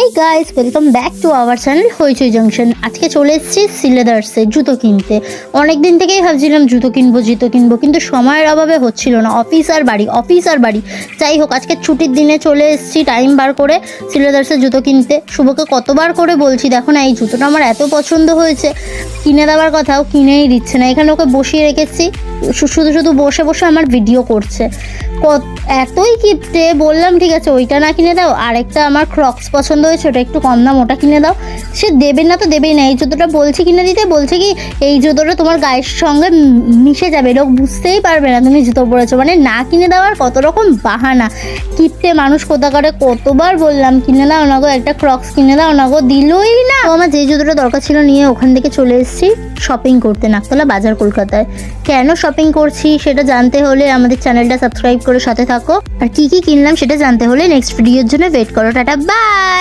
Hey guys welcome back to our channel Hoichoi Junction আজকে চলে এসেছি সিলেদার্সে জুতো কিনতে। অনেক দিন থেকেই ভাবছিলাম জুতো কিনবো জুতো কিনবো, কিন্তু সময়ের অভাবে হচ্ছিল না। অফিস আর বাড়ি, অফিস আর বাড়ি। যাই হোক, আজকে ছুটির দিনে চলে এসেছি টাইম বার করে সিলেদার্সে জুতো কিনতে। শুভকে কতবার করে বলছি, দেখো না, এই জুতোটা আমার এত পছন্দ হয়েছে। কিনে দেওয়ার কথাও কিনেই দিচ্ছে না। এখানে ওকে বসিয়ে রেখেছি। শুধু শুধু বসে বসে আমার ভিডিও করছে। কত, এতই কিপটে, বললাম, ঠিক আছে, ওইটা না কিনে দাও, আরেকটা আমার ক্রক্স পছন্দ হয়েছে, ওটা একটু কম দাম, ওটা কিনে দাও। সে দেবে না তো দেবেই না, এই জুতোটা বলছি কিনে দিতে, বলছে কি, এই জুতোটা তোমার গায়ের সঙ্গে মিশে যাবে লোক বুঝতেই পারবে না তুমি জুতো পরেছো। মানে না কিনে দেওয়ার কত রকম বাহানা। কিপটে মানুষ কোথাকারে কতবার বললাম, কিনে দাও না গো, একটা ক্রক্স কিনে দাও না গো। দিলই না। আমার যে জুতোটা দরকার ছিল, নিয়ে ওখান থেকে চলে এসেছি শপিং করতে, নাকতলা বাজার কলকাতায়। কেন শপিং করছি, সেটা জানতে হলে আমাদের চ্যানেলটা সাবস্ক্রাইব করে সাথে থাকো। আর কি কি কিনলাম, সেটা জানতে হলে নেক্সট ভিডিওর জন্য ওয়েট করো। Tata bye